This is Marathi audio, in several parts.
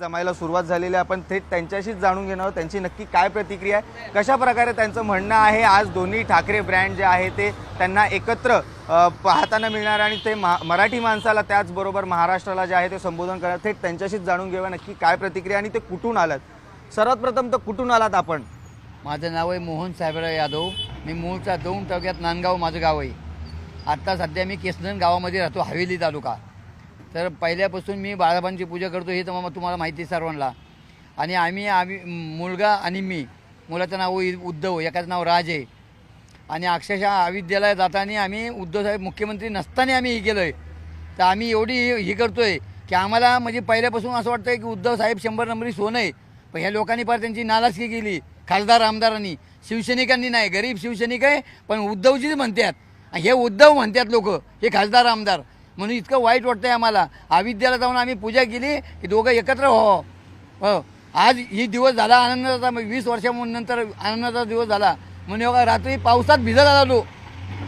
जमायला सुरुवात झालेली आहे. आपण थेट त्यांच्याशीच जाणून घेणार आहोत. त्यांची नक्की काय प्रतिक्रिया आहे? कशा प्रकारे त्यांचं म्हणणं आहे? आज दोन्ही ठाकरे ब्रँड जे आहे ते त्यांना एकत्र पाहताना मिळणार आणि ते मराठी माणसाला त्याचबरोबर महाराष्ट्राला जे आहे ते संबोधन करणार थेट त्यांच्याशीच जाणून घेऊया नक्की काय प्रतिक्रिया आणि ते कुठून आलात? सर्वात प्रथम तर कुठून आलात आपण? माझं नाव आहे मोहन साहेबराव यादव. मी मूळचा दोन तालुक्यात नांदगाव माझं गाव आहे. आत्ता सध्या मी केसनन गावामध्ये राहतो हवेली तालुका. तर पहिल्यापासून मी बाळाबांची पूजा करतो हे तर मग तुम्हाला माहिती आहे सर्वांना. आणि आम्ही आम्ही मुलगा आणि मी मुलाचं नाव उद्धव एकाचं नाव राज आहे. आणि अक्षरशः अविद्यालयात जाताना आम्ही उद्धव साहेब मुख्यमंत्री नसताना आम्ही हे केलं आहे तर आम्ही एवढी हे करतो आहे की आम्हाला म्हणजे पहिल्यापासून असं वाटतं की उद्धव साहेब शंभर नंबरी सोनं आहे. पण ह्या लोकांनी फार त्यांची नाराजगी केली. खासदार आमदारांनी शिवसैनिकांनी नाही गरीब शिवसैनिक आहे पण उद्धवजीच म्हणतात. आणि हे उद्धव म्हणतात लोक हे खासदार आमदार. म्हणून इतकं वाईट वाटतंय आम्हाला. अविद्याला जाऊन आम्ही पूजा केली की दोघं एकत्र व्हावं हो. आज ही दिवस झाला आनंदाचा वीस वर्षानंतर आनंदाचा दिवस झाला. म्हणून बघा रात्री पावसात भिजत आलो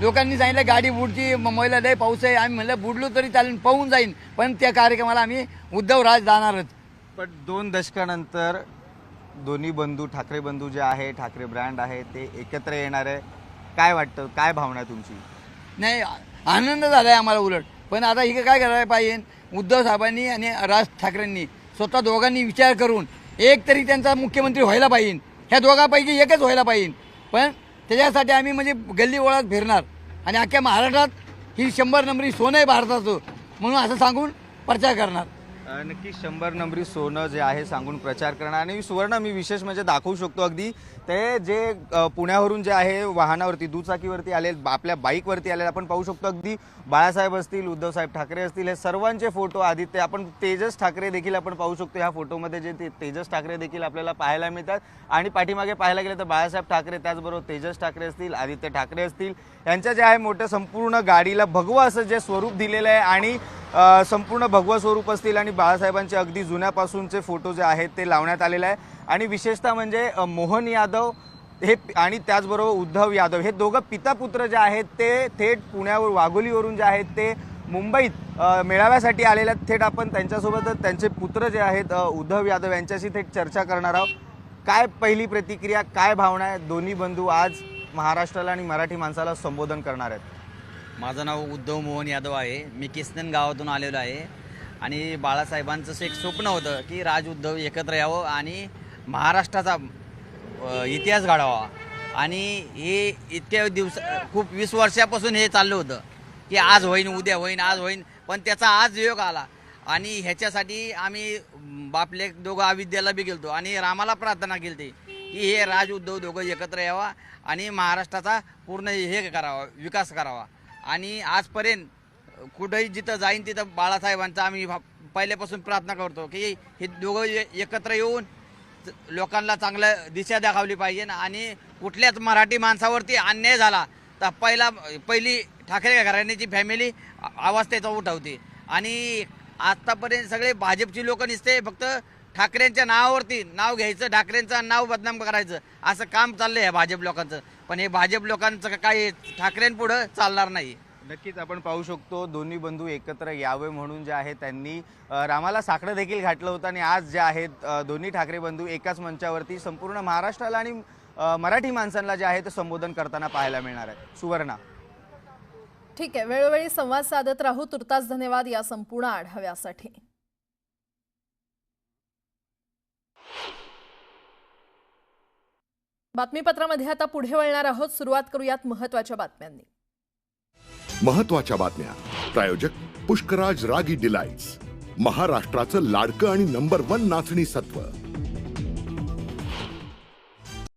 लोकांनी सांगितलं गाडी बुडची मुंबईला लय पाऊस आहे. आम्ही म्हणलं बुडलो तरी चालेल पाहून जाईन. पण त्या कार्यक्रमाला आम्ही उद्धव राज जाणारच पण दोन दशकानंतर दोन्ही बंधू ठाकरे बंधू जे आहे ठाकरे ब्रँड आहे ते एकत्र येणार आहे. काय वाटतं? काय भावना आहे तुमची? नाही आनंद झाला आहे आम्हाला उलट. पण आता हे काय करायला पाहिजे? उद्धव साहेबांनी आणि राज ठाकरेंनी स्वतः दोघांनी विचार करून एक तरी त्यांचा मुख्यमंत्री व्हायला पाहिजे. ह्या दोघांपैकी एकच व्हायला पाहिजे. पण त्याच्यासाठी आम्ही म्हणजे गल्ली ओळात फिरणार. आणि अख्ख्या महाराष्ट्रात ही शंभर नंबरी सोनं आहे भारताचं. म्हणून असं सांगून प्रचार करणार. नक्की शंभर नंबरी सोनं जे आहे सांगून प्रचार करणार. आणि सुवर्ण मी विशेष म्हणजे दाखवू शकतो अगदी. ते जे पुण्यावरून जे आहे वाहनावरती दुचाकीवरती आले आपल्या बाईकवरती आले आपण पाहू शकतो अगदी. बाळासाहेब असतील उद्धवसाहेब ठाकरे असतील हे सर्वांचे फोटो आदित्य आपण तेजस ठाकरे देखील आपण पाहू शकतो. ह्या फोटोमध्ये जे ते तेजस ठाकरे देखील आपल्याला पाहायला मिळतात. आणि पाठीमागे पाहायला गेलं तर बाळासाहेब ठाकरे त्याचबरोबर तेजस ठाकरे असतील आदित्य ठाकरे असतील. यांच्या जे आहे मोठं संपूर्ण गाडीला भगवं असं जे स्वरूप दिलेलं आहे. आणि संपूर्ण भगवं स्वरूप असतील आणि बाळासाहेबांचे अगदी जुन्यापासूनचे फोटो जे आहेत ते लावण्यात आलेले आहे. आणि विशेषतः म्हणजे मोहन यादव हे आणि त्याचबरोबर उद्धव यादव हे दोघं पितापुत्र जे आहेत ते थेट पुण्यावर वाघोलीवरून जे आहेत ते मुंबईत मेळाव्यासाठी आलेले आहेत. थेट आपण त्यांच्यासोबतच त्यांचे पुत्र जे आहेत उद्धव यादव यांच्याशी थेट चर्चा करणार आहोत. काय पहिली प्रतिक्रिया काय भावना आहे? दोन्ही बंधू आज महाराष्ट्राला आणि मराठी माणसाला संबोधन करणार आहेत. माझं नाव उद्धव मोहन यादव आहे. मी किसनन गावातून आलेलो आहे. आणि बाळासाहेबांचं असं एक स्वप्न होतं की राज उद्धव एकत्र यावं आणि महाराष्ट्राचा इतिहास घडावा. आणि हे इतक्या दिवस खूप वीस वर्षापासून हे चाललं होतं की आज होईन उद्या होईन आज होईन पण त्याचा आज योग आला. आणि ह्याच्यासाठी आम्ही बापले दोघं अविद्याला बी गेलतो आणि रामाला प्रार्थना केली की हे राज उद्धव दोघं एकत्र यावा आणि महाराष्ट्राचा पूर्ण हे करावा विकास करावा. आणि आजपर्यंत कुठंही जिथं जाईन तिथं बाळासाहेबांचा आम्ही भा- पहिल्यापासून प्रार्थना करतो की हे दोघं एकत्र येऊन लोकांना चांगलं दिशा दाखवली पाहिजे आणि कुठल्याच मराठी माणसावरती अन्याय झाला तर पहिला पहिली ठाकरे घराण्याची फॅमिली आवाज त्याचा उठवते. आणि आत्तापर्यंत सगळे भाजपची लोक निसते फक्त ठाकरेंच्या नावावरती नाव घ्यायचं ठाकरेंचं नाव बदनाम करायचं असं काम चाललंय या भाजप लोकांचं. पण हे भाजप लोकांचं काही ठाकरेंपुढं चालणार नाही. नक्कीच आपण पाहू शकतो दोन्ही बंधू एकत्र यावे म्हणून जे आहे त्यांनी रामाला साकडं देखील घातलं होतं आणि आज जे आहेत दोन्ही ठाकरे बंधू एकाच मंचावरती संपूर्ण महाराष्ट्राला आणि मराठी माणसांना जे आहे ते संबोधन करताना पाहायला मिळणार आहे सुवर्णा. ठीक आहे वेळोवेळी संवाद साधत राहू. तुर्तास धन्यवाद या संपूर्ण आढाव्यासाठी. बातमीपत्रामध्ये आता पुढे वळणार आहोत. सुरुवात करूयात महत्त्वाच्या बातम्यांनी. महत्त्वाच्या बातम्या. प्रायोजक पुष्कराज रागी डिलाइट्स. महाराष्ट्राचं लाडकं आणि नंबर वन नाचणी सत्व.